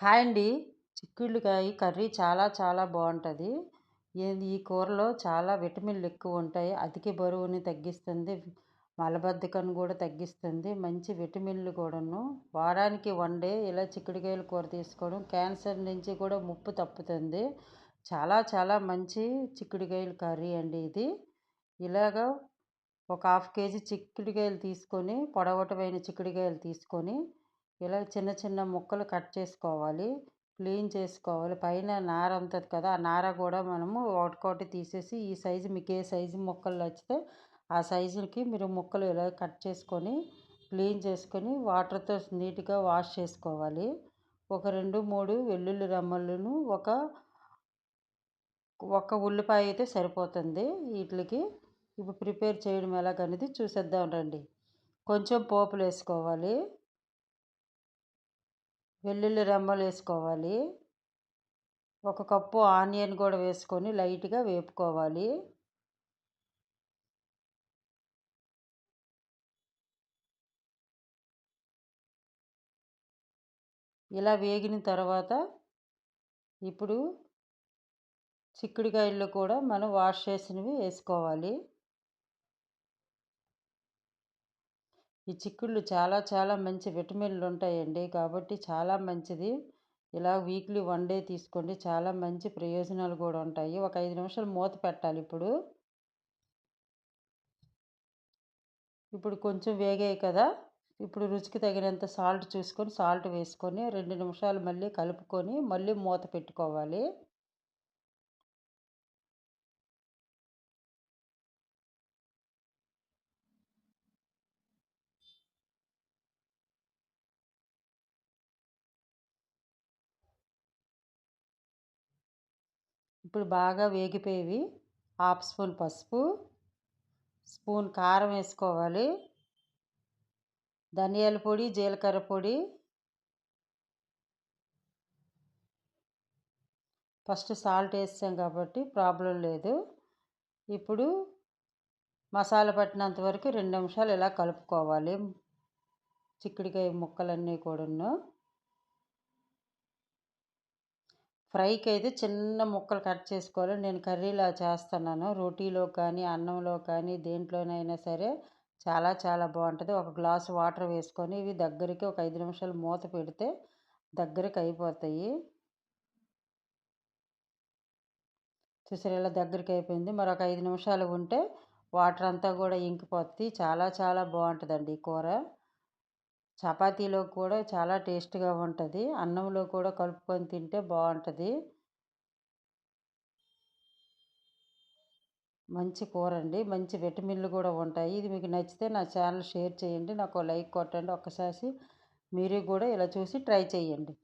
Hi అండి. చిక్కుళ్ళుకాయ curry చాలా చాలా బాగుంటుంది ఈ కూరలో చాలా విటమిన్లు ఎక్కువ ఉంటాయి అధిక బరువుని తగ్గిస్తుంది. మలబద్ధకాన్ని కూడా తగ్గిస్తుంది. మంచి విటమిన్లు కూడాను. వారానికి వన్ డే ఇలా చిక్కుడుకాయల కూర తీసుకోవడం క్యాన్సర్ నుంచి కూడా ముప్పు తప్పుతుంది. చాలా చాలా మంచి చిక్కుడుకాయల కర్రీ అండి ఇది. ఇలాగ ఒక హాఫ్ కేజీ చిక్కుడుకాయలు తీసుకొని పొడవటమైన చిక్కుడుకాయలు తీసుకొని ఇలా చిన్న చిన్న ముక్కలు కట్ చేసుకోవాలి. క్లీన్ చేసుకోవాలి. పైన నార ఉంటుంది కదా ఆ నార కూడా మనము ఒకటికొకటి తీసేసి ఈ సైజు మీకు ఏ సైజు ముక్కలు నచ్చితే ఆ సైజుకి మీరు ముక్కలు ఇలా కట్ చేసుకొని క్లీన్ చేసుకొని వాటర్తో నీట్గా వాష్ చేసుకోవాలి. ఒక రెండు మూడు వెల్లుల్లి రమ్మలను ఒక ఒక ఉల్లిపాయ అయితే సరిపోతుంది వీటికి. ఇప్పుడు ప్రిపేర్ చేయడం ఎలాగనేది చూసేద్దాం రండి. కొంచెం పోపులు వేసుకోవాలి. వెల్లుల్లి రెమ్మలు వేసుకోవాలి. ఒక కప్పు ఆనియన్ కూడా వేసుకొని లైట్గా వేపుకోవాలి. ఇలా వేగిన తర్వాత ఇప్పుడు చిక్కుడుకాయల్లో కూడా మనం వాష్ చేసినవి వేసుకోవాలి. ఈ చిక్కుళ్ళు చాలా చాలా మంచి విటమిన్లు ఉంటాయండి. కాబట్టి చాలా మంచిది. ఇలా వీక్లీ వన్ డే తీసుకోండి. చాలా మంచి ప్రయోజనాలు కూడా ఉంటాయి. ఒక ఐదు నిమిషాలు మూత పెట్టాలి ఇప్పుడు. ఇప్పుడు కొంచెం వేగాయి కదా. ఇప్పుడు రుచికి తగినంత సాల్ట్ చూసుకొని సాల్ట్ వేసుకొని రెండు నిమిషాలు మళ్ళీ కలుపుకొని మళ్ళీ మూత పెట్టుకోవాలి. ఇప్పుడు బాగా వేగిపోయేవి. హాఫ్ స్పూన్ పసుపు స్పూన్ కారం వేసుకోవాలి. ధనియాల పొడి జీలకర్ర పొడి. ఫస్ట్ సాల్ట్ వేసాం కాబట్టి ప్రాబ్లం లేదు. ఇప్పుడు మసాలా పట్టినంత వరకు రెండు నిమిషాలు ఇలా కలుపుకోవాలి. చిక్కుడుకాయ ముక్కలన్నీ కూడాను. ఫ్రైకి అయితే చిన్న ముక్కలు కట్ చేసుకోవాలి. నేను కర్రీలా చేస్తున్నాను. రోటీలో కానీ అన్నంలో కానీ దేంట్లోనైనా సరే చాలా చాలా బాగుంటుంది. ఒక గ్లాస్ వాటర్ వేసుకొని ఇవి దగ్గరికి ఒక ఐదు నిమిషాలు మూత పెడితే దగ్గరికి అయిపోతాయి. చూసారు ఇలా దగ్గరికి అయిపోయింది. మరొక ఐదు నిమిషాలు ఉంటే వాటర్ అంతా కూడా ఇంకిపోతుంది చాలా చాలా బాగుంటుందండి ఈ కూర. చపాతీలో కూడా చాలా టేస్ట్గా ఉంటుంది. అన్నంలో కూడా కలుపుకొని తింటే బాగుంటుంది మంచి కూర అండి మంచి విటమిన్లు కూడా ఉంటాయి. ఇది మీకు నచ్చితే నా ఛానల్ షేర్ చేయండి. నాకు లైక్ కొట్టండి. ఒక్కసారి మీరు కూడా ఇలా చూసి ట్రై చేయండి.